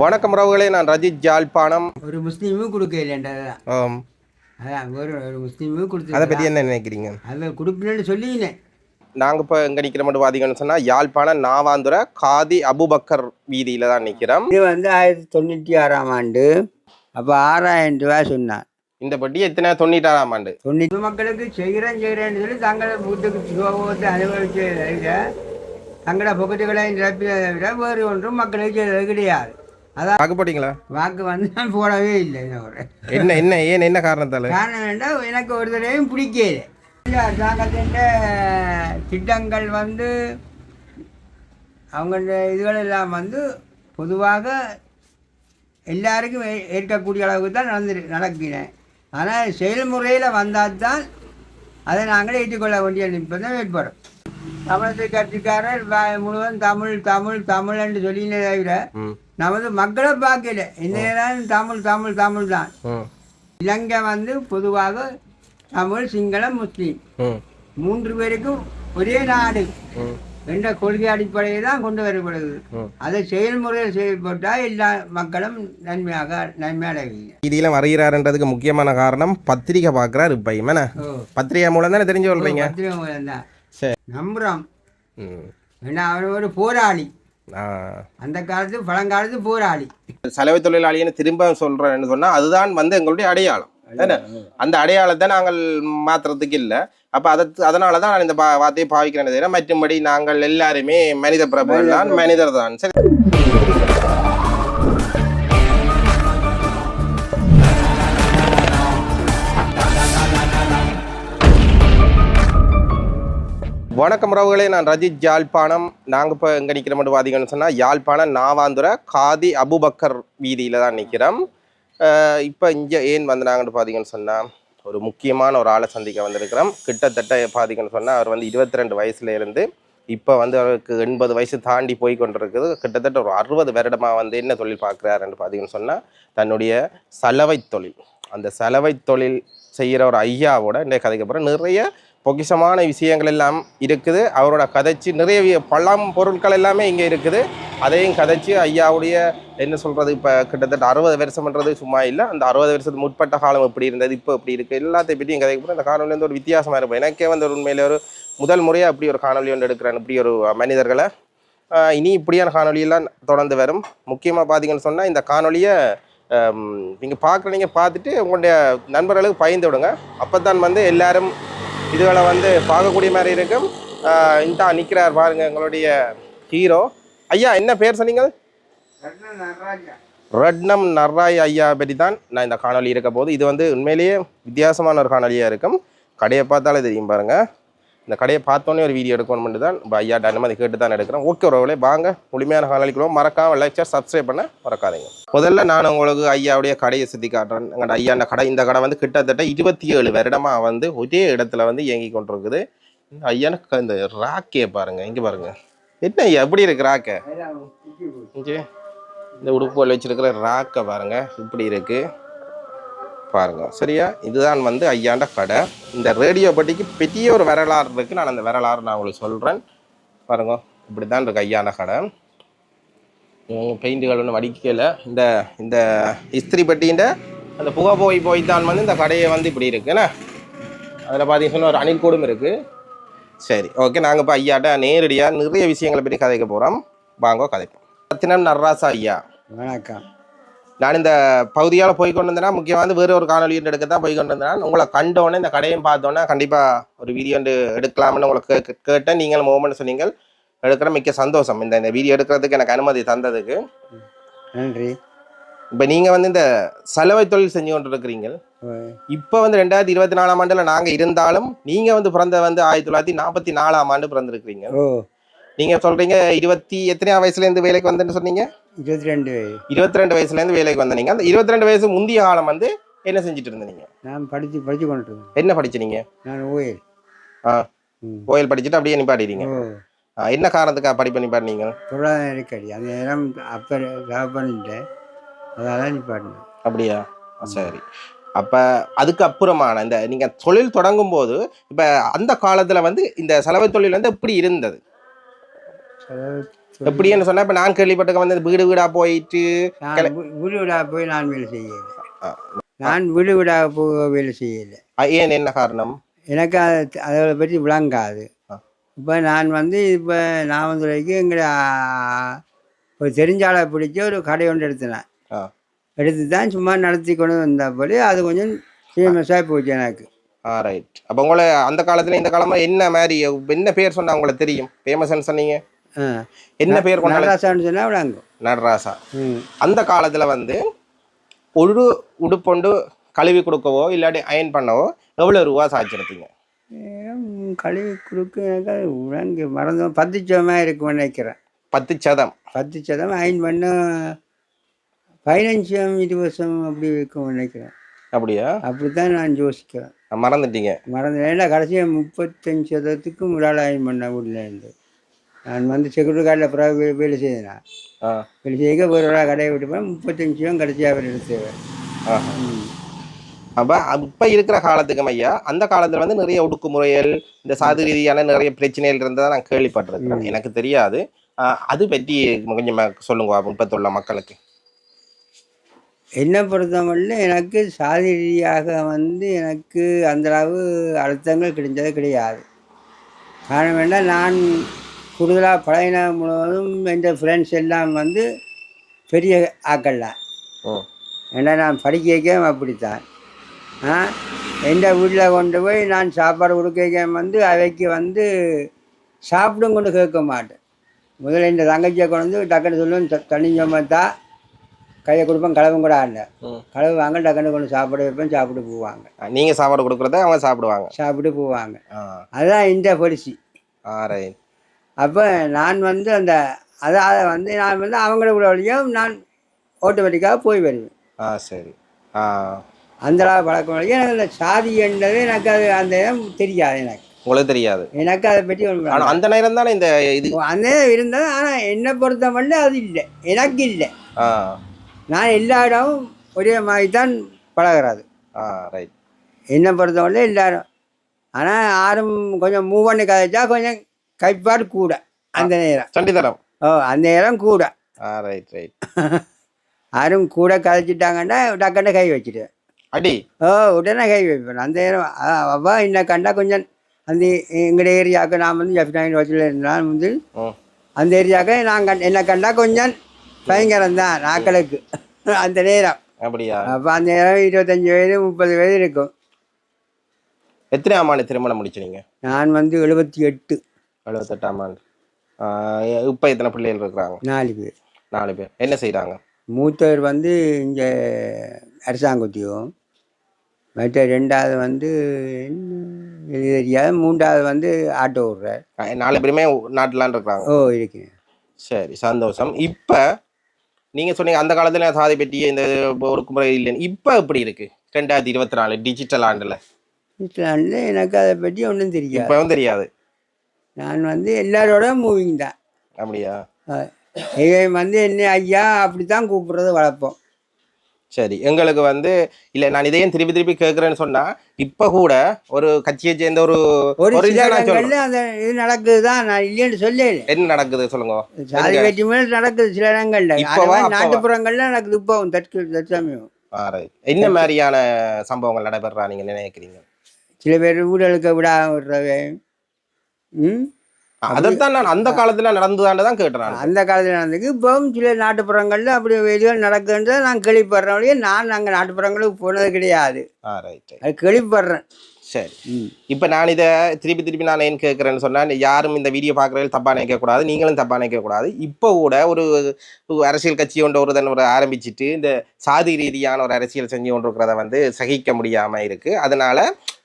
வணக்கம் உறவுகளே நான் ரஜித் ஜாழ்ப்பாணம். ஒரு முஸ்லீமும் கொடுக்க இல்லைன்றதான் ஆம். அதான் ஒரு ஒரு முஸ்லீமும் அதை கொடுத்து பற்றி என்ன நினைக்கிறீங்க? அதை கொடுப்பினு சொல்லினேன். நாங்கள் இப்போ எங்கே நிற்கிற மட்டும் பார்த்தீங்கன்னு சொன்னால் யாழ்ப்பாணம் நாவாந்துர காதி அபுபக்கர் வீதியில் தான் நிற்கிறோம் இது வந்து ஆயிரத்தி தொண்ணூற்றி ஆறாம் ஆண்டு. அப்போ ஆறாயிரம் ரூபாய் சொன்னான் இந்த பட்டி எத்தனை? தொண்ணூற்றாறாம் ஆண்டு. தொண்ணூற்றி மக்களுக்கு செய்கிறேன் செய்கிறேன்னு சொல்லி தங்களை வீட்டுக்கு சுகபோகத்தை தங்களோட பொக்கத்துக்களை நிரப்பியதை விட வேறு ஒன்றும் மக்களுக்கு கிடையாது. அதான் பார்க்க போட்டீங்களா? வாக்கு வந்து நான் போடவே இல்லை என்ன என்ன என்ன ஏன் என்ன காரணத்தால்? காரணம் வேண்டாம் எனக்கு ஒரு தடவையும் பிடிக்கல. இந்த அரசாங்கத்தின் திட்டங்கள் வந்து அவங்க இதுகள் எல்லாம் வந்து பொதுவாக எல்லாருக்கும் ஏற்கக்கூடிய அளவுக்கு தான் நடந்து நடக்கினேன் ஆனால் செயல்முறையில் வந்தால் தான் அதை நாங்கள் ஏற்றுக்கொள்ள வேண்டிய நிர்பந்தம் ஏற்படும். தமிழக கட்சிக்காரர் முழுவதும் தமிழ் தமிழ் தமிழ் என்று சொல்லினே தவிர நமது மக்களை பார்க்கல. இந்த நேரம் தமிழ் தமிழ் தமிழ் தான். இலங்கை வந்து பொதுவாக தமிழ் சிங்களம் முஸ்லீம். மூன்று பேருக்கும் ஒரே நாடு. என்ற கொள்கை அடிப்படையில் தான் கொண்டு வரப்படுது. அதை செயல்முறையில் செயல்பட்டால் எல்லா மக்களும் நன்மையாக நன்மையடைவீங்க. வீதியில் வருகிறாருன்றதுக்கு முக்கியமான காரணம் பத்திரிக்கை பார்க்குறாரு இப்பையும் என்ன? பத்திரிகை மூலம் தானே தெரிஞ்சு சொல்கிறீங்க பத்திரிகை மூலம் தான். சரி. நம்புகிறோம் ஏன்னா அவன் ஒரு போராளி. அந்த காலத்து பழங்காலத்து போராளி. சலவை தொழிலாளின்னு திரும்ப சொல்றேன்னு சொன்னா அதுதான் வந்து எங்களுடைய அடையாளம். தானே? அந்த அடையாளத்தை நாங்கள் மாத்துறதுக்கு இல்லை. அப்ப அதை அதனால தான் நான் இந்த பா- வார்த்தையை பாவிக்கிறேன் தவிர மற்றும்படி நாங்கள் எல்லாருமே மனித பிரபுகள் தான் மனிதர் தான். சரி. வணக்கம் உறவுகளே நான் ரஜித் யாழ்ப்பாணம். நாங்கள் இப்போ எங்கே நிற்கிற மட்டும் பார்த்தீங்கன்னு சொன்னால் யாழ்ப்பாணம் நாவாந்துர காதி அபுபக்கர் வீதியில் தான் நிற்கிறோம் இப்போ இங்கே ஏன் வந்தாங்கன்னு பார்த்தீங்கன்னு சொன்னால் ஒரு முக்கியமான ஒரு ஆளை சந்திக்க வந்திருக்கிறோம். கிட்டத்தட்ட பார்த்தீங்கன்னு சொன்னால் அவர் வந்து இருபத்தி ரெண்டு வயசுலேருந்து இப்போ வந்து அவருக்கு எண்பது வயசு தாண்டி போய் கொண்டிருக்குது. கிட்டத்தட்ட ஒரு அறுபது வருடமாக வந்து என்ன தொழில் பார்க்குறாருன்னு பார்த்தீங்கன்னு சொன்னால் தன்னுடைய சலவை தொழில். அந்த சலவை தொழில் செய்கிற ஒரு ஐயாவோட இன்றைய கதைக்கு அப்புறம் நிறைய பொக்கிஷமான விஷயங்கள் எல்லாம் இருக்குது. அவரோட கதைச்சு நிறைய பழம் பொருட்கள் எல்லாமே இங்கே இருக்குது. அதையும் கதைச்சு ஐயாவுடைய என்ன சொல்கிறது இப்போ கிட்டத்தட்ட அறுபது வருஷம்ன்றது சும்மா இல்லை. அந்த அறுபது வருஷத்துக்கு முற்பட்ட காலம் எப்படி இருந்தது இப்போ எப்படி இருக்குது எல்லாத்தையும் பற்றியும் கதைக்கு அப்புறம் அந்த காணொலியிலேருந்து ஒரு வித்தியாசமாக இருக்கும். எனக்கே வந்து ஒரு உண்மையிலே ஒரு முதல் முறையாக அப்படி ஒரு காணொலி ஒன்று எடுக்கிறேன் இப்படி ஒரு மனிதர்களை. இனி இப்படியான காணொலியெல்லாம் தொடர்ந்து வரும். முக்கியமாக பார்த்தீங்கன்னு சொன்னால் இந்த காணொலியை நீங்கள் பார்க்குறீங்க பார்த்துட்டு உங்களுடைய நண்பர்களுக்கு பயந்து விடுங்க. அப்போ தான் வந்து எல்லாரும் இதுகளை வந்து பார்க்கக்கூடிய மாதிரி இருக்கும். ஆஹ் இந்தா நிற்கிறார் பாருங்க எங்களுடைய ஹீரோ. ஐயா என்ன பேர் சொன்னீங்க? ரட்னம் நர்ராய் ஐயா பற்றி தான் நான் இந்த காணொலி இருக்க போது. இது வந்து உண்மையிலேயே வித்தியாசமான ஒரு காணொலியாக இருக்கும். கடையை பார்த்தாலே தெரியும் பாருங்கள் இந்த கடையை பார்த்தோன்னே ஒரு வீடியோ எடுக்கணும்னு தான் ஐயாட்ட அனுமதி கேட்டு தான் எடுக்கிறேன் ஓகே உறவுகளே வாங்க. முழுமையான காணொலிக்குள்ள மறக்காம லைக் ஷேர் சப்ஸ்கிரைப் பண்ண மறக்காதீங்க. முதல்ல நான் உங்களுக்கு ஐயாவுடைய கடையை சுற்றி காட்டுறேன். எங்களோட ஐயா இந்த கடை இந்த கடை வந்து கிட்டத்தட்ட இருபத்தி ஏழு வருடமாக வந்து ஒரே இடத்துல வந்து இயங்கி கொண்டிருக்குது. இந்த ஐயானுக்கு இந்த ராக்கே பாருங்க இங்கே பாருங்க. என்ன ஐயா எப்படி இருக்கு ராக்கை? இந்த உடுப்புகள் வச்சிருக்கிற ராக்கை பாருங்க இப்படி இருக்கு. பாருங்க. சரியா? இதுதான் வந்து ஐயாண்ட கடை. இந்த ரேடியோ பட்டிக்கு பெரிய ஒரு வரலாறு இருக்குது நான் அந்த வரலாறு நான் உங்களுக்கு சொல்கிறேன் பாருங்க. இப்படி தான் இருக்குது ஐயாண்ட கடை. பெயிண்ட்டுகள் ஒன்றும் வடிக்கல. இந்த இந்த இஸ்திரி பெட்டின்ற அந்த புகை போய் போய் தான் வந்து இந்த கடையை வந்து இப்படி இருக்குண்ணே அதில் பார்த்தீங்கன்னா ஒரு அணில் கூடும் இருக்குது சரி ஓகே. நாங்கள் இப்போ ஐயாட்ட நேரடியாக நிறைய விஷயங்களை பற்றி கதைக்க போகிறோம் வாங்க கதைப்போம். ரத்தினம் நர்ராசா ஐயா. வணக்கம். நான் இந்த பகுதியால் போய் கொண்டு வந்தேன்னா முக்கியமாக வந்து வேறு ஒரு காணொலி எடுக்க தான் போய் கொண்டு வந்தேன். உங்களை கண்டோன்னே இந்த கடையும் பார்த்தோன்னே கண்டிப்பாக ஒரு வீடியோ எடுக்கலாம்னு உங்களுக்கு கே- கேட்டேன். நீங்கள் மூமெண்ட் சொன்னீங்க எடுக்கிற மிக்க சந்தோஷம். இந்த இந்த வீடியோ எடுக்கிறதுக்கு எனக்கு அனுமதி தந்ததுக்கு. நன்றி. இப்போ நீங்கள் வந்து இந்த சலவை தொழில் செஞ்சு கொண்டு இருக்கிறீங்க இப்போ வந்து ரெண்டாயிரத்தி இருபத்தி நாலாம் ஆண்டில் நாங்கள் இருந்தாலும் நீங்கள் வந்து பிறந்த வந்து ஆயிரத்தி தொள்ளாயிரத்தி நாற்பத்தி நாலாம் ஆண்டு பிறந்திருக்கிறீங்க. ஓ நீங்கள் சொல்கிறீங்க இருபத்தி எத்தனையாம் வயசுலேருந்து வேலைக்கு வந்தேன்னு சொன்னீங்க? இருபத்தி ரெண்டு இருபத்தி ரெண்டு வயசுலேருந்து வேலைக்கு வந்தீங்க அந்த இருபத்தி ரெண்டு வயசு முந்தைய காலம் வந்து என்ன செஞ்சுட்டு இருந்தீங்க? நான் படித்து படித்து கொண்டு இருந்தேன் என்ன படிச்சீங்க நான் ஓயல் ஆ. ம். கோயில் படிச்சுட்டு அப்படியே ஆ, என்ன காரணத்துக்காக படிப்பு நிப்பாட்டினீங்க? பொருளாதார நெருக்கடி. அந்த நேரம் அப்போ ஜாப் பண்ணிட்டேன். அதனால நிப்பாட்டினேன். அப்படியா? சரி. அப்போ அதுக்கு அப்புறமான இந்த நீங்கள் தொழில் தொடங்கும் போது இப்போ அந்த காலத்தில் வந்து இந்த சலவை தொழில் வந்து எப்படி இருந்தது? எப்படின்னு சொன்னா இப்ப நான் கேள்விப்பட்டக்க வந்து வீடு வீடா போயிட்டு நான் வீடு வீடாக போய் நான் வேலை செய்யலை. நான் வீடு வீடாக போய் வேலை செய்யலை. ஏன் என்ன காரணம்? எனக்கு அது அதை பற்றி விளங்காது. இப்போ நான் வந்து இப்போ நாமதுரைக்கு எங்களை ஒரு தெரிஞ்சாலை பிடிச்சி ஒரு கடை ஒன்று எடுத்தினேன் எடுத்து தான் சும்மா நடத்தி கொண்டு வந்தபடி அது கொஞ்சம் ஃபேமஸாக போச்சு எனக்கு. ஆ ரைட் அப்ப உங்களை அந்த காலத்துல இந்த காலமா என்ன மாதிரி என்ன பேர் சொன்னா உங்களுக்கு தெரியும்? ஃபேமஸ்ன்னு சொன்னீங்க. என்ன பேர் நடராசான்னு சொன்னால் விளங்கும் நடராசா. அந்த காலத்துல வந்து ஒரு உடுப்பொண்டு கழுவி கொடுக்கவோ இல்லாட்டி அயன் பண்ணவோ எவ்வளவு ரூபா சாய்ச்சிருப்பீங்க கழுவி கொடுக்க விளங்கு மறந்தோம் பத்து சதமாக இருக்கும்னு நினைக்கிறேன். பத்து சதம். பத்து சதம் அயன் பண்ண பதினஞ்சு இருபது வருஷம் அப்படி இருக்கும்னு நினைக்கிறேன். அப்படியா? அப்படி தான் நான் யோசிக்கிறேன். மறந்துட்டீங்க. மறந்து ஏன்னா கடைசியாக முப்பத்தஞ்சு சதத்துக்கு முடால் அயன் பண்ண ஊரில் இருந்து நான் வந்து செக்யூரிட்டி கார்டில் பிறகு வேலை செய்தேன். ஆ. வேலை செய்ய ஒரு ஒரு கடையை விட்டு போய் முப்பத்தஞ்சு ரூபா கடைசியாக அவர் எடுத்தவர் ஆஹா. அப்ப அப்ப இருக்கிற காலத்துக்கு ஐயா அந்த காலத்துல வந்து நிறைய ஒடுக்குமுறைகள் இந்த சாதி ரீதியான நிறைய பிரச்சனைகள் இருந்ததா நான் கேள்விப்பட்டிருக்கிறேன். எனக்கு தெரியாது. அது பற்றி கொஞ்சம் சொல்லுங்க முப்பத்துள்ள மக்களுக்கு. என்னை பொறுத்தவரையிலும் எனக்கு சாதி ரீதியாக வந்து எனக்கு அந்த அளவு அழுத்தங்கள் கிடைச்சது கிடையாது. காரணம் என்ன நான் கூடுதலாக பழையன முழுவதும் என்ற ஃப்ரெண்ட்ஸ் எல்லாம் வந்து பெரிய ஆக்கள் தான் ஏன்னா நான் படிக்க வைக்க அப்படித்தான். ஆ? எந்த வீட்டில் கொண்டு போய் நான் சாப்பாடு கொடுக்க வந்து அவைக்கு வந்து சாப்பிடும் கொண்டு கேட்க மாட்டேன். முதல்ல இந்த தங்கச்சியை கொண்டு வந்து டக்குன்னு சொல்லுவேன் த- தண்ணி சமத்தா கையை கொடுப்பேன் களவும் கூட ஆடல ம். களவு வாங்க டக்குன்னு கொண்டு சாப்பிட வைப்பேன் சாப்பிட்டு போவாங்க. நீங்க சாப்பாடு கொடுக்குறத அவங்க சாப்பிடுவாங்க. சாப்பிட்டு போவாங்க. அதுதான் இந்த பொலிசி ஆ ரைட் அப்போ நான் வந்து அந்த அதாவது வந்து நான் வந்து அவங்கள வழியும் நான் ஆட்டோமேட்டிக்காக போய் வருவேன். ஆ சரி. ஆ. அந்த பழக்கம் இல்லை. எனக்கு அந்த சாதி என்றது எனக்கு அது அந்த இடம் தெரியாது எனக்கு. உங்களுக்கு தெரியாது. எனக்கு அதை பற்றி ஒன்று ஆனா அந்த நேரம் தானே இந்த இது? அந்த இடம் இருந்தது ஆனால் என்னை பொறுத்த மட்டும் அது இல்லை. எனக்கு இல்லை. ஆ. நான் எல்லா இடமும் ஒரே மாதிரி தான் பழகிறது. ஆ ரைட் என்னை பொறுத்த மட்டும் எல்லாரும். ஆனால் யாரும் கொஞ்சம் மூவ் பண்ணி கதைச்சா கொஞ்சம் கைப்பாடு கூட அந்த நேரம். சண்டிதரம் ஓ அந்த நேரம் கூட. ஆ ரைட் ரைட் யாரும் கூட கதைச்சிட்டாங்கன்னா டக்குன்னு கை வச்சுட்டேன் அடி. ஓ உடனே கை வைப்பேன். அந்த நேரம் அவ்வா என்ன கண்டா கொஞ்சம் அந்த எங்கள் ஏரியாவுக்கு நான் வந்து எஃப் நைன் வச்சுல இருந்தால் வந்து அந்த ஏரியாவுக்கு நான் கண் என்ன கண்டா கொஞ்சம் பயங்கரம் தான் நாக்களுக்கு. அந்த நேரம். அப்படியா? அப்போ அந்த நேரம் இருபத்தஞ்சி வயது முப்பது வயது இருக்கும். எத்தனையாம் ஆண்டு திருமணம் முடிச்சீங்க நான் வந்து எழுபத்தி எட்டு. எழுபத்தெட்டாம் ஆண்டு. இப்போ எத்தனை பிள்ளைகள் இருக்கிறாங்க? நாலு பேர். நாலு பேர். என்ன செய்கிறாங்க மூத்தவர் வந்து இங்கே அரசாங்க உத்தியோகம் மற்ற ரெண்டாவது வந்து இது தெரியாது மூன்றாவது வந்து ஆட்டோ விடுறார் நாலு பேருமே நாட்டிலான் இருக்கிறாங்க. ஓ இருக்கேன் சரி சந்தோஷம். இப்போ நீங்கள் சொன்னீங்க அந்த காலத்தில் சாதி பெட்டிய இந்த ஒரு குமுறை இல்லைன்னு. இப்போ எப்படி இருக்கு? ரெண்டாயிரத்தி இருபத்தி நாலு டிஜிட்டல் ஆண்டில். இஸ்லாண்டில் எனக்கு அதை பற்றி ஒன்றும் தெரியாது. இப்போவும் தெரியாது. நான் வந்து எல்லாரோட மூவிங் தான். அப்படியா? இவன் வந்து என்ன ஐயா அப்படி தான் கூப்பிட்றது வளர்ப்போம் சரி எங்களுக்கு வந்து இல்லை நான் இதையும் திருப்பி திருப்பி கேட்குறேன்னு சொன்னால் இப்போ கூட ஒரு கட்சியை சேர்ந்த ஒரு ஒரு அந்த இது நடக்குது தான் நான் இல்லைன்னு சொல்லல. என்ன நடக்குது சொல்லுங்க. சாதி மேல் நடக்குது சில இடங்கள்ல? நாட்டுப்புறங்கள்ல நடக்குது இப்போ தற்கு தற்சமயம். என்ன மாதிரியான சம்பவங்கள் நடைபெறா நீங்க நினைக்கிறீங்க? சில பேர் ஊழலுக்கு விடாம விடுறவை ம் அதைத்தான் நான் அந்த காலத்துல நடந்துதான்னு தான் கேட்டேன். அந்த காலத்தில் நடந்துக்கு இப்போவும் சில நாட்டுப்புறங்களில் அப்படி இதுகள் நடக்குதுன்றதை நான் கேள்விப்படுறேன் நான் அங்கே நாட்டுப்புறங்களுக்கு போனது கிடையாது. அது கேள்விப்படுறேன். சரி. இப்போ நான் இதை திருப்பி திருப்பி நான் ஏன் கேட்குறேன்னு சொன்னால் யாரும் இந்த வீடியோ பார்க்குறவங்க தப்பாக நினைக்கக்கூடாது. நீங்களும் தப்பாக நினைக்கக்கூடாது. இப்போ கூட ஒரு அரசியல் கட்சி ஒன்று ஒரு ஒரு ஆரம்பிச்சிட்டு இந்த சாதி ரீதியான ஒரு அரசியல் செஞ்சு கொண்டு இருக்கிறத வந்து சகிக்க முடியாமல் இருக்குது அதனால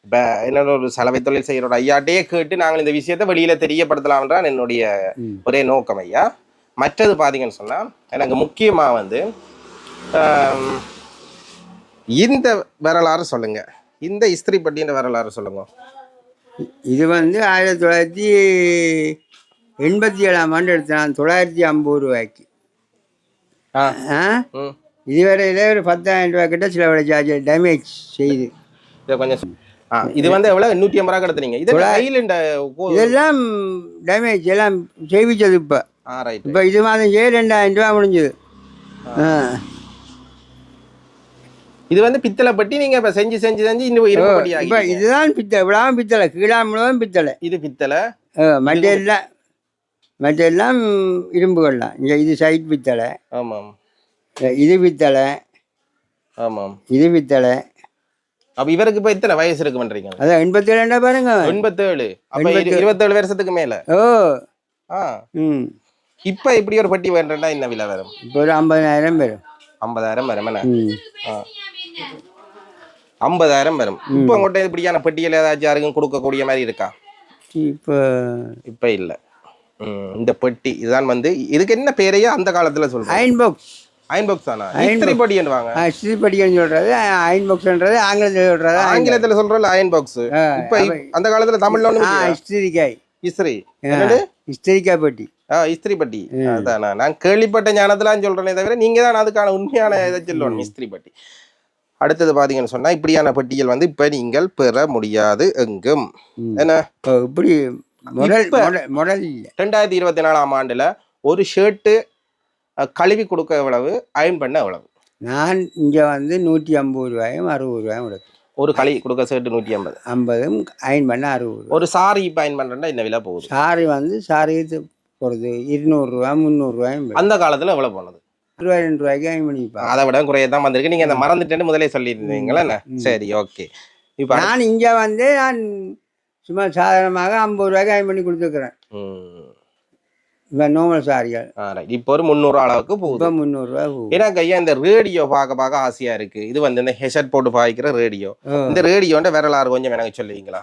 இப்போ என்னோட ஒரு சலவை தொழில் செய்கிற ஒரு ஐயாட்டையே கேட்டு நாங்கள் இந்த விஷயத்தை வெளியில் தெரியப்படுத்தலாம்ன்றான் என்னுடைய. ஒரே நோக்கம் ஐயா. மற்றது பார்த்தீங்கன்னு சொன்னால் எனக்கு முக்கியமாக வந்து இந்த வரலாறு சொல்லுங்க. இந்த இஸ்திரி பட்டின்ற வரலாறு சொல்லுங்க. இது வந்து ஆயிரத்தி தொள்ளாயிரத்தி எண்பத்தி ஏழாம் ஆண்டு எடுத்தேன். தொள்ளாயிரத்தி ஐம்பது ரூபாய்க்கு. இதுவரையிலே ஒரு பத்தாயிரம் ரூபாய் கிட்ட சிலவழிச்சாச்சு டேமேஜ் செய்து. இதை கொஞ்சம் இது வந்து எவ்வளோ நூற்றி ஐம்பது ரூபா எடுத்துனீங்க இது இதெல்லாம் டேமேஜ் எல்லாம் செய்விச்சது இப்போ. இப்போ இது மாதம் ஏழு ரெண்டாயிரம் ரூபா முடிஞ்சுது. ஆ. இது வந்து பித்தளை பட்டி நீங்க இப்ப செஞ்சு செஞ்சு செஞ்சு இன்னும் ஆகிட்டீங்க. இதுதான் பித்தளை விழாம பித்தளை கீழா முழுவதும் பித்தளை. இது பித்தளை. ஆ, மற்ற எல்லாம் மற்ற எல்லாம் இரும்புகள் தான் இங்கே இது சைட் பித்தளை. ஆமாம். இது பித்தளை. ஆமாம். இது பித்தளை. அப்ப இவருக்கு இப்ப எத்தனை வயசு இருக்கு பண்றீங்க அதான் எண்பத்தி ரெண்டா பாருங்க. எண்பத்தேழு. இருபத்தேழு வருஷத்துக்கு மேல. ஓ. ஆ. ம். இப்ப இப்படி ஒரு பட்டி வேண்டா என்ன விலை வரும்? இப்போ ஒரு ஐம்பதாயிரம் வரும். ஐம்பதாயிரம் வரும் என்ன? ஆ. ஐம்பதாயிரம் வரும். இப்போ உங்கள்கிட்ட இப்படியான பட்டியல் ஏதாச்சும் யாருக்கும் கொடுக்கக்கூடிய மாதிரி இருக்கா? இப்போ இப்ப இல்ல. இந்த பெட்டி இதுதான் வந்து இதுக்கு என்ன பேரையோ அந்த காலத்துல சொல்றேன். அயன் பாக்ஸ் அயன் பாக்ஸ் தானா? இஸ்திரி பட்டி வாங்க. ஸ்ரீபடிக்கன்னு சொல்கிறது அயன் பாக்ஸ்ன்றது ஆங்கிலத்தில் சொல்கிறது ஆங்கிலத்துல சொல்றோம் அயன் பாக்ஸ் இப்ப இப்- அந்த காலத்துல தமிழ்ல இல்லையா? இஸ்திரிக்காய் இஸ்திரி இஸ்திரிக்காய் பெட்டி. ஆ இஸ்திரி பட்டி. அதானா நான் கேள்விப்பட்ட ஞானத்துலாம் சொல்றேனே தவிர நீங்க தான் அதுக்கான உண்மையான இதை சொல்லணும் இஸ்திரி பட்டி. அடுத்தது பாத்தீங்கன்னு சொன்னா இப்படியான பட்டியல் வந்து இப்ப நீங்கள் பெற முடியாது எங்கும். என்ன? இப்போ இப்படி ரெண்டாயிரத்தி இருபத்தி நாலாம் ஆண்டுல ஒரு ஷர்ட்டு கழுவி கொடுக்க எவ்வளவு? அயன் பண்ண எவ்வளவு? நான் இங்கே வந்து நூற்றி ஐம்பது ரூபாயும் அறுபது ரூபாயும் கொடுக்கும் ஒரு களி கொடுக்க ஷர்ட் நூற்றி ஐம்பது. ஐம்பதும் அயன் பண்ண அறுபது ஒரு சாரி இப்போ அயன் பண்ணுறா என்ன விலை போகுது? சாரி வந்து சாரி போகிறது இருநூறுவா முந்நூறுரூவாயும் அந்த காலத்துல எவ்வளவு போனது? ரெண்டு ரூபாய்க்கு அயன் பண்ணிப்பா. அதை விட குறைய தான் வந்திருக்கு. நீங்க அந்த மறந்துட்டேன்னு முதலே சொல்லியிருந்தீங்களா சரி ஓகே. இப்போ நான் இங்கே வந்து நான் சும்மா சாதாரணமாக ஐம்பது ரூபாய்க்கு அயன் பண்ணி கொடுத்துருக்குறேன். இப்போ நார்மல் சாரிகள் இப்போ ஒரு முந்நூறு அளவுக்கு போகுது. இப்போ முந்நூறுரூவா எனக்கு ஐயா இந்த ரேடியோ பார்க்க பார்க்க ஆசையா இருக்கு. இது வந்து இந்த ஹெஷட் போட்டு பாய்க்கிற ரேடியோ. இந்த ரேடியோன்ற வரலாறு கொஞ்சம் எனக்கு சொல்லுவீங்களா?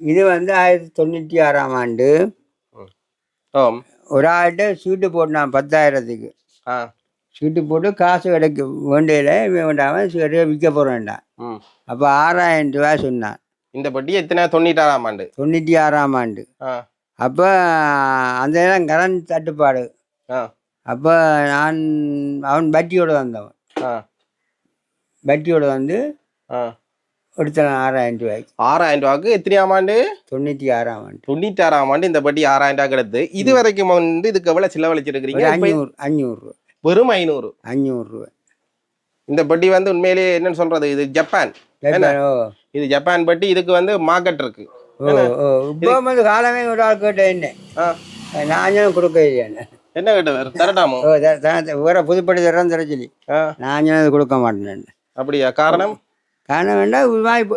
இது வந்து ஆயிரத்தி தொண்ணூற்றி ஆறாம் ஆண்டு ஒரு ஆள்கிட்ட சீட்டு போட்டான் பத்தாயிரத்துக்கு. ஆ. சீட்டு போட்டு காசு கிடைக்க வேண்டியதில் இவன் வேண்டாமல் சீட்டு விற்க போகிறேன்டான் அப்போ ஆறாயிரம் ரூபா சொன்னான். இந்த பட்டி எத்தனை? தொண்ணூற்றி ஆறாம் ஆண்டு. தொண்ணூற்றி ஆறாம் ஆண்டு அப்போ அந்த நேரம் கடன் தட்டுப்பாடு. அப்போ நான் அவன் பட்டியோடு வந்தவன். பட்டியோடு வந்து எடுத்தான் ஆறாயிரம் ரூபாய்க்கு ஆறாயிரம் ரூபாய்க்கு எத்தனையாம் ஆண்டு? தொண்ணூற்றி ஆறாம் ஆண்டு. தொண்ணூற்றி ஆறாம் ஆண்டு இந்த பட்டி ஆறாயிரம் ரூபாய் கிடத்து இது வரைக்கும் வந்து இதுக்கு எவ்வளோ செலவழிச்சிருக்கிறீங்க? அஞ்சூறு அஞ்சூறு வெறும் ஐநூறு. அஞ்சூறுரூவா இந்த பட்டி வந்து உண்மையிலேயே என்னன்னு சொல்றது? இது ஜப்பான். இது ஜப்பான் பட்டி இதுக்கு வந்து மார்க்கெட் இருக்கு. இப்போ வந்து காலமே ஒரு ஆள் என்ன? ஆ. நான் ஏன் கொடுக்க என்ன? கேட்டவர் தரட்டாமோ? வேற புதுப்படி தரம் தர சொல்லி ஆ. நான் ஏன் அது கொடுக்க மாட்டேன் அப்படியா? காரணம்? காரணம் வேண்டாம் இது இப்போ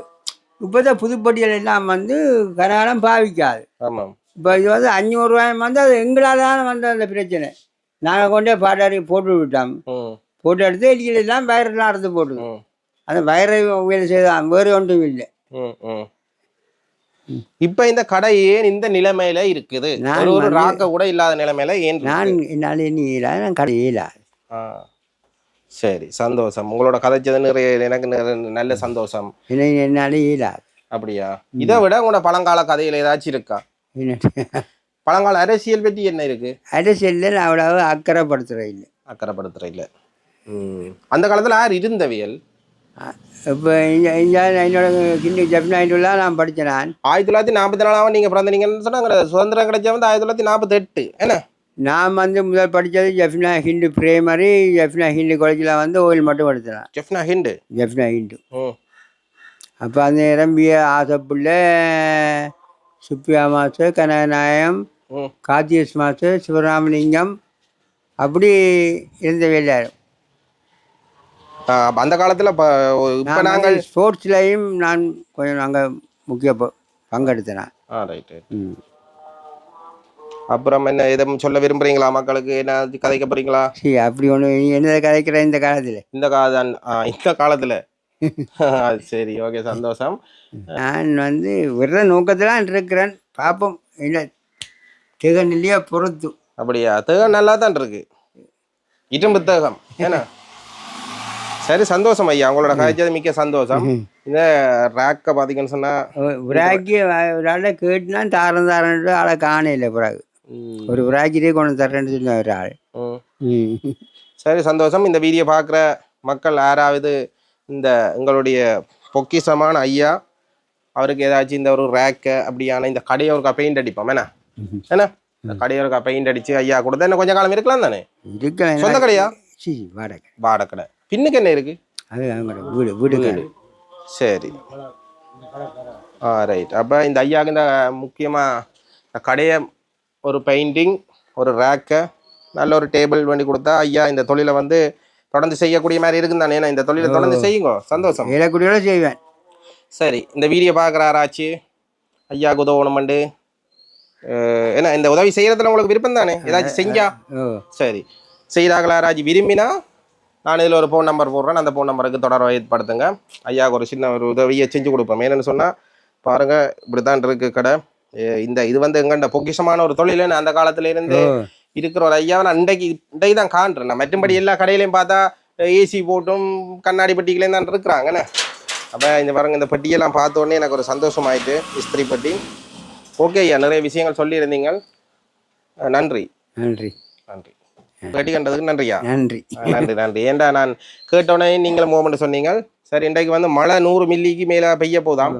இப்போ தான் புதுப்பட்டியல் எல்லாம் வந்து கனகாலம் பாவிக்காது. ஆமாம். இப்போ இது வந்து அஞ்சூறுரூவாயும் வந்து அது எங்களால் தான் வந்து அந்த பிரச்சனை. நாங்கள் கொண்டே பாட்டாடி போட்டு விட்டோம் போட்டு எடுத்து எலிகள் எல்லாம் வயரெல்லாம் அறுத்து போட்டுது. ம் அந்த வயரை வேலை செய்தான் வேறு ஒன்றும் இல்லை. இப்ப இந்த கடை ஏன் இந்த நிலைமையில இருக்குது? நான் ஒரு ராக்க கூட இல்லாத நிலைமையில ஏன்? நான் என்னால் என்ன இயலாது நான் கடை ஆ. சரி சந்தோஷம். உங்களோட கதைச்சது நிறைய எனக்கு நல்ல சந்தோஷம். என்ன என்னால் இயலாது. அப்படியா? இதை விட உங்களோட பழங்கால கதையில ஏதாச்சும் இருக்கா? பழங்கால அரசியல் பற்றி என்ன இருக்கு? அரசியலில் நான் அவ்வளவு அக்கறைப்படுத்துகிற இல்லை. அக்கறைப்படுத்துற இல்ல. அந்த காலத்துல யார் இருந்தவியல்? இப்போ என்னோட கிண்டி ஜப்னாயிட்டுலாம் நான் படித்தேன் நான். ஆயிரத்தி தொள்ளாயிரத்தி நாற்பத்தி நாலாம் நீங்க பிறந்தீங்கன்னு சொன்னாங்க சுதந்திரம் கிடைச்ச வந்து ஆயிரத்தி தொள்ளாயிரத்தி நாற்பத்தி எட்டு என்ன? நான் வந்து முதல் படித்தது ஜெஃப்னா ஹிந்து பிரைமரி ஜெஃப்னா ஹிந்து காலேஜில் வந்து ஓயில் மட்டும் படித்தேன் ஜெஃப்னா ஹிண்டு? ஜெஃப்னா ம் அப்போ அந்த நிரம்பிய ஆசப்புள்ள சுப்பியா மாஸ்டர் கனகநாயம் ம் காத்தியஸ் மாஸ்டர் சிவராமலிங்கம் அப்படி இருந்த அப்ப அந்த காலத்துல இப்ப நாங்கள் ஸ்போர்ட்ஸ்லையும் நான் கொஞ்சம் நாங்கள் முக்கிய பங்கெடுத்தேன். ஆ ரைட் ம். அப்புறம் என்ன எதுவும் சொல்ல விரும்புறீங்களா மக்களுக்கு? என்ன கதைக்க போறீங்களா? சரி அப்படி ஒன்று என்ன கிடைக்கிற இந்த காலத்தில்? இந்த கால இந்த காலத்துல. சரி ஓகே சந்தோஷம். நான் வந்து விடுற நோக்கத்தில் இருக்கிறேன். பார்ப்போம் என்ன திகநிலையாக பொறுத்து அப்படியா? தேகம் நல்லா தான் இருக்கு. இரும்பு தேகம் ஏன்னா? சரி சந்தோஷம் ஐயா. உங்களோட கதைச்சது மிக்க சந்தோஷம். இந்த ரேக்கை பார்த்தீங்கன்னு சொன்னா விராக்கி ஒரு ஆளை கேட்டுனா தாரம் தாரன்ட்டு ஆளை காணையில் பிறகு. ஒரு விராக்கிட்டே கொண்டு தரேன்னு சொன்ன ஒரு ஆள். சரி சந்தோஷம். இந்த வீடியோ பார்க்குற மக்கள் யாராவது இந்த எங்களுடைய பொக்கிஷமான ஐயா அவருக்கு ஏதாச்சும் இந்த ஒரு ரேக்கு அப்படியான இந்த கடையை ஒரு பெயிண்ட் அடிப்போம். என்ன? என்ன கடையோட பெயிண்ட் அடிச்சு ஐயா கொடுத்தா இன்னும் கொஞ்சம் காலம் இருக்கலாம் தானே? இருக்கலாம் சொந்த கடையா? சி வாடகை. வாடகை. கடை பின்னுக்கு என்ன இருக்கு? அது வீடு வீடு. கடை சரி. ஆ ரைட் அப்போ இந்த ஐயாவுக்கு இந்த முக்கியமாக கடையை ஒரு பெயிண்டிங் ஒரு ரேக்கை நல்ல ஒரு டேபிள் பண்ணி கொடுத்தா ஐயா இந்த தொழிலை வந்து தொடர்ந்து செய்யக்கூடிய மாதிரி இருக்குன்னு தானே? இந்த தொழிலை தொடர்ந்து செய்யுங்க சந்தோஷம். செய்வேன். சரி இந்த வீடியோ பார்க்குறாராச்சு. ஐயாவுக்கு உதவணுமெண்டு. என்ன இந்த உதவி செய்யறதுல உங்களுக்கு விருப்பம் தானே ஏதாச்சும் செஞ்சா? சரி. செய்கிறாங்களா ராஜ்? விரும்பினா நான் இதில் ஒரு ஃபோன் நம்பர் போடுறேன். அந்த ஃபோன் நம்பருக்கு தொடர்பு ஏற்படுத்துங்க. ஐயாவுக்கு ஒரு சின்ன ஒரு உதவியை செஞ்சு கொடுப்போம். என்னன்னு சொன்னால் பாருங்கள் இப்படி தான் இருக்கு கடை. இந்த இது வந்து எங்கண்ட பொக்கிஷமான ஒரு தொழில் நான் அந்த காலத்துல இருந்து இருக்கிற ஒரு ஐயாவை நான் இன்றைக்கு இன்றைக்கு தான் காண்றேன். நான் மற்றும்படி எல்லா கடையிலையும் பார்த்தா ஏசி போட்டும் கண்ணாடி பெட்டிகளையும் தான் இருக்கிறாங்கண்ணே அப்போ இந்த பாருங்க இந்த பெட்டியெல்லாம் பார்த்த உடனே எனக்கு ஒரு சந்தோஷமாயிட்டு இஸ்திரி பெட்டி. ஓகே ஐயா நிறைய விஷயங்கள் சொல்லியிருந்தீங்க. நன்றி. நன்றி. நன்றி. பெட்டி கண்டதுக்கு நன்றியா நன்றி. நன்றி நன்றி. ஏன்டா நான் கேட்டோடனே நீங்களும் மூமெண்ட் சொன்னீங்க. சரி இன்றைக்கு வந்து மழை நூறு மில்லிக்கு மேலே பெய்ய போதாம்.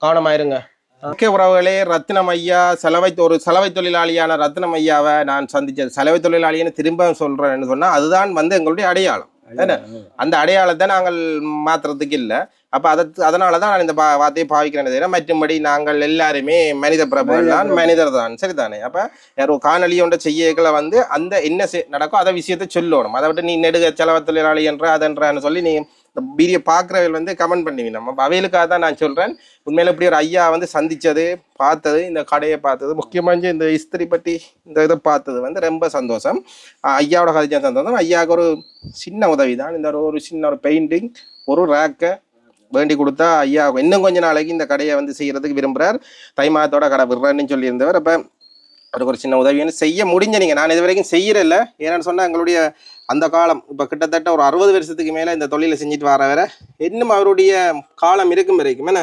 கவனமாயிருங்க. ஓகே உறவுகளே ரத்தினம் ஐயா சலவை ஒரு சலவை தொழிலாளியான ரத்தினம் ஐயாவை நான் சந்திச்சது. சலவை தொழிலாளின்னு திரும்ப சொல்றேன்னு சொன்னா அதுதான் வந்து எங்களுடைய அடையாளம். என்ன? அந்த அடையாளத்தை நாங்கள் மாத்துறதுக்கு இல்லை. அப்போ அதை அதனால தான் நான் இந்த பா வார்த்தையை பாவிக்கிறேன் தவிர மற்றும்படி நாங்கள் எல்லாருமே மனித பிரபுகள் தான் மனிதர் தான். சரிதானே? அப்போ யாரோ காணொலி ஒன்றை செய்யக்களை வந்து அந்த என்ன செ- நடக்கோ அதை விஷயத்தை சொல்லணும். அதை விட்டு நீ நெடுக செலவு தொழிலாளி என்ற அதன்றான்னு சொல்லி நீ இந்த வீடியோ பார்க்குறவர்கள் வந்து கமெண்ட் பண்ணுவீங்க. நம்ம அவைகளுக்காக தான் நான் சொல்கிறேன் உண்மையில இப்படி ஒரு ஐயா வந்து சந்தித்தது பார்த்தது இந்த கடையை பார்த்தது முக்கியமாக இந்த இஸ்திரி பற்றி இந்த இதை பார்த்தது வந்து ரொம்ப சந்தோஷம். ஐயாவோட கதைச்சா சந்தோஷம். ஐயாவுக்கு ஒரு சின்ன உதவி தான். இந்த ஒரு- ஒரு சின்ன ஒரு பெயிண்டிங் ஒரு ரேக்கை வேண்டி கொடுத்தா ஐயா இன்னும் கொஞ்ச நாளைக்கு இந்த கடையை வந்து செய்கிறதுக்கு விரும்புகிறார் தை மாதத்தோட கடை விடுறேன்னு சொல்லியிருந்தவர். அப்போ அதுக்கு ஒரு சின்ன உதவி செய்ய முடிஞ்ச நீங்கள் நான் இது வரைக்கும் செய்யறதில்ல. ஏன்னு சொன்னால் எங்களுடைய அந்த காலம் இப்போ கிட்டத்தட்ட ஒரு அறுபது வருஷத்துக்கு மேலே இந்த தொழிலை செஞ்சுட்டு வர வர இன்னும் அவருடைய காலம் இருக்கும் வரைக்கும் என்ன?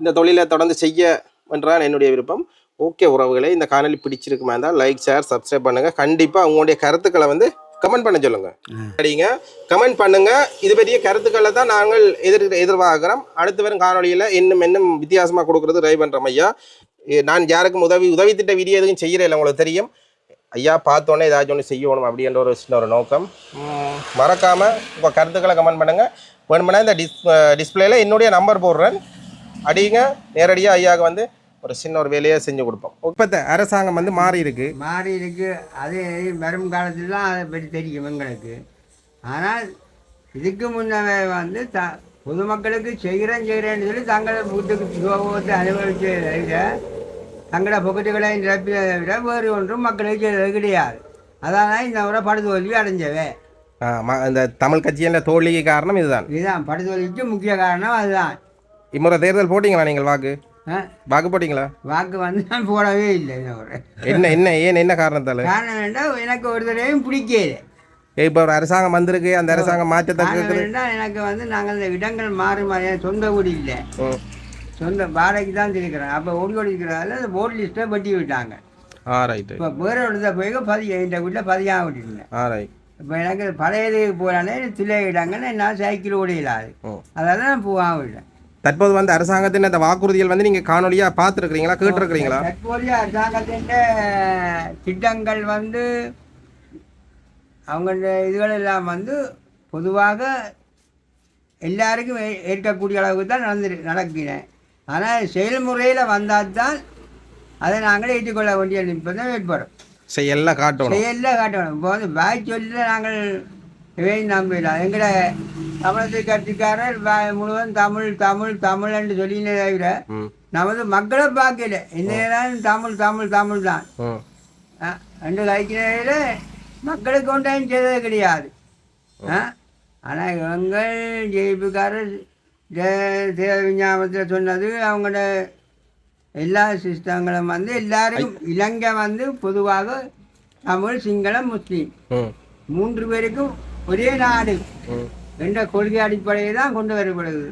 இந்த தொழிலை தொடர்ந்து செய்ய என்றால் என்னுடைய விருப்பம். ஓகே உறவுகளை இந்த காணொலி பிடிச்சிருக்குமா இருந்தால் லைக் ஷேர் சப்ஸ்கிரைப் பண்ணுங்க. கண்டிப்பாக உங்களுடைய கருத்துக்களை வந்து கமெண்ட் பண்ண சொல்லுங்க. சரிங்க? கமெண்ட் பண்ணுங்க. இது பெரிய கருத்துக்களை தான் நாங்கள் எதிர் எதிர்பார்க்கிறோம். அடுத்து வரும் காணொலியில் இன்னும் இன்னும் வித்தியாசமாக கொடுக்குறது ட்ரை பண்ணுறோம் ஐயா. நான் யாருக்கும் உதவி உதவி திட்ட வீடியோ எதுவும் செய்கிறேன் உங்களுக்கு தெரியும். ஐயா பார்த்தோன்னே ஏதாச்சும் ஒன்று செய்யணும் அப்படின்ற ஒரு சின்ன ஒரு நோக்கம். ம், மறக்காம இப்போ கருத்துக்களை கமெண்ட் பண்ணுங்க. வேணுமென்னா இந்த டிஸ் டிஸ்பிளேல என்னுடைய நம்பர் போடுறேன். அடிங்க. நேரடியாக ஐயாவுக்கு வந்து ஒரு சின்ன ஒரு வேலையை செஞ்சு கொடுப்போம். இப்போ அரசாங்கம் வந்து மாறி இருக்கு. மாறி இருக்கு. அது வரும் காலத்தில் தான் அதை பற்றி தெரியும் எங்களுக்கு. ஆனால் இதுக்கு முன்னவே வந்து த பொதுமக்களுக்கு செய்கிறேன் செய்கிறேன்னு சொல்லி தங்களை வீட்டுக்கு சுகபோகத்தை அனுபவிச்சதை விட தங்களோட பொக்கெட்டுகளை நிரப்பியதை விட வேறு ஒன்றும் மக்களுக்கு செய்தது கிடையாது. அதான் இந்த முறை படுதோல்வி அடைஞ்சவே. இந்த தமிழ் கட்சியின் தோல்விக்கு காரணம் இதுதான். இதுதான். படுதோல்விக்கு முக்கிய காரணம் அதுதான். இம்முறை தேர்தல் போட்டிங்களா நீங்கள் வாக்கு? வாக்கு போட்டிங்களா? வாக்கு வந்து நான் போடவே இல்லை என்ன என்ன ஏன் என்ன காரணத்தால? காரணம் வேண்டாம் எனக்கு ஒரு தடவையும் பிடிக்கல. இப்போ ஒரு அரசாங்கம் வந்திருக்கு அந்த அரசாங்கம் வேண்டாம் எனக்கு வந்து நாங்கள் இந்த இடங்கள் மாறி மாறி எனக்கு சொந்த வீடு இல்லை. சொந்த வாடகைக்கு தான் இருக்கிறேன் அப்போ ஓடி ஓடி இருக்கிறதால அந்த போர்டு லிஸ்ட்டை பட்டி விட்டாங்க. ஆ இப்போ வேற இடத்த போய் பதி இந்த வீட்டில் பதியாக விட்டுருந்தேன் ஆ ரைட் இப்போ எனக்கு பழையது போகிறானே தில்லையிட்டாங்கன்னு நான் சைக்கிள் ஓடியலாது ம். அதெல்லாம் நான் பூவாக விட்டேன். தற்போது வந்து அரசாங்கத்தின் அந்த வாக்குறுதிகள் வந்து நீங்க காணொலியா பார்த்துருக்கிறீங்களா? கேட்டிருக்கிறீங்களா? தற்போதைய அரசாங்கத்தின் திட்டங்கள் வந்து அவங்க இதுகள் எல்லாம் வந்து பொதுவாக எல்லாருக்கும் ஏற்கக்கூடிய அளவுக்கு தான் நடந்து நடக்கினேன் ஆனால் செயல்முறையில் வந்தால் தான் அதை நாங்கள் ஏற்றுக்கொள்ள வேண்டிய நிற்பதும் ஏற்படும். செயல்லாம் காட்டணும். செயலில் காட்டணும். இப்போ வந்து வாய் சொல்லில் நாங்கள் இவையும் நம்பிடலாம் எங்களை தமிழத்தை கட்சிக்காரர் முழுவதும் தமிழ் தமிழ் தமிழ் என்று சொல்லினே தவிர நமது மக்களை பார்க்கல. இந்த நேரம் தமிழ் தமிழ் தமிழ் தான். ரெண்டு கைக்கிணையில மக்களுக்கு ஒன்றையும் செய்தது கிடையாது. ஆனால் எங்கள் ஜெயிப்புக்காரர் தேவ விஞ்ஞாபனத்தில் சொன்னது அவங்களோட எல்லா சிஸ்டங்களும் வந்து எல்லாருக்கும் இலங்கை வந்து பொதுவாக தமிழ் சிங்களம் முஸ்லீம். மூன்று பேருக்கும் ஒரே நாடு. என்ற கொள்கை அடிப்படையை தான் கொண்டு வரப்படுது.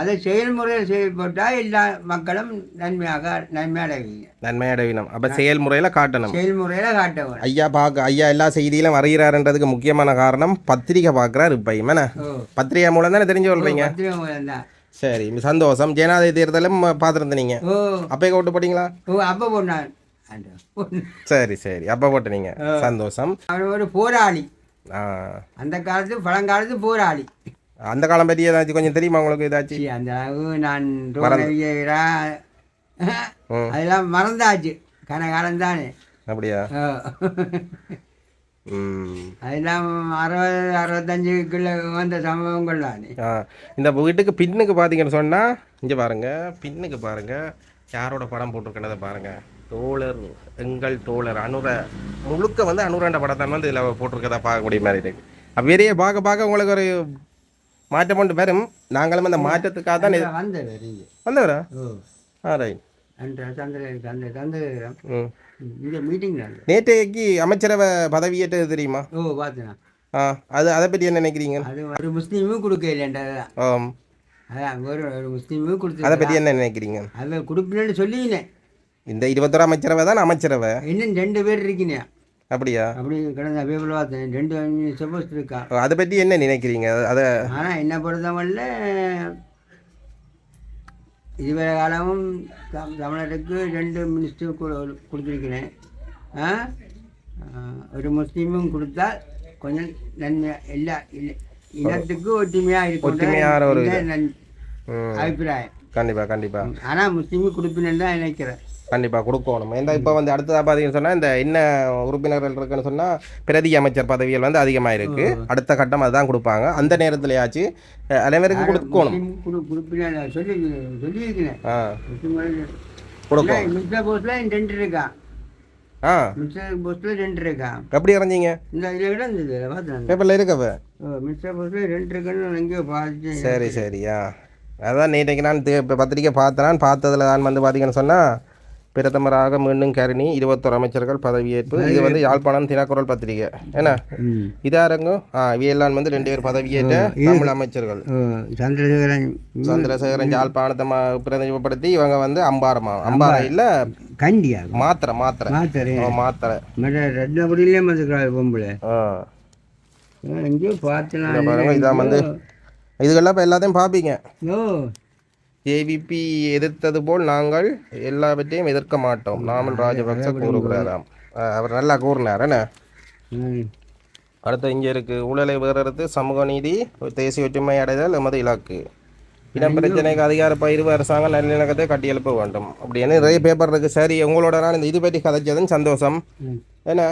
அதை செயல்முறையில் செயல்பட்டால் எல்லா மக்களும் நன்மையாக நன்மை அடைவீங்க நன்மை அடைவினம் அப்ப செயல்முறையில காட்டணும். செயல்முறையில் காட்டவும் ஐயா பார்க்க ஐயா எல்லா செய்தியிலும் வருகிறாருன்றதுக்கு முக்கியமான காரணம் பத்திரிக்கை பார்க்குறாரு இப்போ என்ன? பத்திரிகை மூலம் தானே தெரிஞ்சு சொல்றீங்க பத்திரிகை மூலம் தான். சரி சந்தோஷம். ஜனாதிபதி தேர்தலும் பார்த்துருந்தீங்க ஓ. அப்பயே ஓட்டு போட்டீங்களா? ஓ அப்போ அந்த சரி சரி. அப்போ போட்டு நீங்கள் சந்தோஷம். அவன் ஒரு போராளி. அந்த காலத்து பழங்காலத்து போராளி. அந்த காலம் பற்றி ஏதாச்சும் கொஞ்சம் தெரியுமா உங்களுக்கு ஏதாச்சும்? அந்த அளவு நான். அதெல்லாம் மறந்தாச்சு. கனகாலம் தானே அப்படியா அதெல்லாம் அறுபது அறுபத்தஞ்சுக்குள்ள வந்த சம்பவங்கள் தானே. இந்த வீட்டுக்கு பின்னுக்கு பார்த்தீங்கன்னு சொன்னால் இங்கே பாருங்க பின்னுக்கு பாருங்க. யாரோட படம் போட்டிருக்கனதை பாருங்க. தோழர் எங்கள் தோழர் அனுர முழுக்க வந்து அனுரண்ட படத்தான் வந்து இதில் போட்டிருக்கதா பார்க்கக்கூடிய மாதிரி இருக்கு. அப்படியே பார்க்க பார்க்க உங்களுக்கு ஒரு மாற்றம் கொண்டு வரும். நாங்களும் அந்த மாற்றத்துக்காக தான் வந்தவர்? வந்தவரா ஆ ரைட். நேற்றைக்கு அமைச்சரவை பதவியேற்றது தெரியுமா? ஓ பார்த்தேன். ஆ அது அதை பற்றி என்ன நினைக்கிறீங்க? அது ஒரு முஸ்லீமும் கொடுக்க இல்லைன்றதான் ஆம். அதான் ஒரு ஒரு முஸ்லீமும் அதை கொடுத்து பற்றி என்ன நினைக்கிறீங்க? அதை கொடுப்பினு சொல்லினேன். இந்த இருபத்தொரு அமைச்சரவை தான் அமைச்சரவை. இன்னும் ரெண்டு பேர் இருக்கீங்க. அப்படியா? அப்படி கிடந்த பேப்பில் பார்த்தேன் ரெண்டு சப்போஸ் இருக்கா? அதை பற்றி என்ன நினைக்கிறீங்க? அதை ஆனால் என்ன பொறுத்தவரையில் இதுவரை காலமும் தம் தமிழருக்கு ரெண்டு மினிஸ்டர் கொடுத்துருக்கிறேன். ஒரு முஸ்லீமும் கொடுத்தால் கொஞ்சம் நன்மை எல்லா இல்ல- இனத்துக்கு ஒற்றுமையாக இருக்கும் அபிப்பிராயம். கண்டிப்பாக கண்டிப்பாக ஆனால் முஸ்லீமும் கொடுப்பினு தான் நினைக்கிறேன். கண்டிப்பாக கொடுக்கணும் ஏன்னா இப்போ வந்து அடுத்ததாக பார்த்தீங்கன்னு சொன்னால் இந்த என்ன உறுப்பினர்கள் இருக்குன்னு சொன்னால் பிரதி அமைச்சர் பதவிகள் வந்து அதிகமாக இருக்குது அடுத்த கட்டம் அதுதான் கொடுப்பாங்க. அந்த நேரத்துலயாச்சு அனைவருக்கும் கொடுக்கணும். ஆ. கொடுக்கணும். ஆ. எப்படி இந்த பார்த்தேன் பேப்பரில் பார்த்து சரி சரியா அதான் நேற்றைக்கு நான் பத்திரிக்கை பார்த்தேன். பார்த்ததுல தான் வந்து பார்த்தீங்கன்னு சொன்னால் பிரதமராக மீண்டும் கருணி இருபத்தொரு அமைச்சர்கள் பதவியேற்பு. இது வந்து யாழ்ப்பாணம் தினக்குரல் பத்திரிகை. என்ன ம். இதாரங்க ஆ இவையெல்லாம் வந்து ரெண்டு பேர் பதவியேற்ற தமிழ் அமைச்சர்கள். சந்திரசேகரன். சந்திரசேகரன் யாழ்ப்பாணத்தை பிரதிநிதிப்படுத்தி இவங்க வந்து அம்பாரமா அம்பாறை இல்ல கண்டியா? மாத்திரை மாத்திரை. மாத்தரே. மாத்திரை. எங்கேயோ பார்த்து இதை இதான் வந்து இதுக்கெல்லாம் இப்போ எல்லாத்தையும் பார்ப்பீங்க ஓ. ஏவிபி எதிர்த்தது போல் நாங்கள் எல்லாவற்றையும் எதிர்க்க மாட்டோம். நாமல் ராஜபக்ச கூறுகிறாராம். அவர் நல்லா கூறினார். என்ன. அடுத்து இங்கே இருக்கு. ஊழலை வேறறுத்து சமூக நீதி தேசிய ஒற்றுமை அடைதல் எமது இலக்கு. இன பிரச்சனைக்கு அதிகார பயிர்வு அரசாங்கம் நல்லிணக்கத்தை கட்டியெழுப்ப வேண்டும். அப்படின்னு நிறைய பேப்பர் இருக்கு. சரி உங்களோட நான் இந்த இது பற்றி கதைச்சதும் சந்தோஷம். என்ன?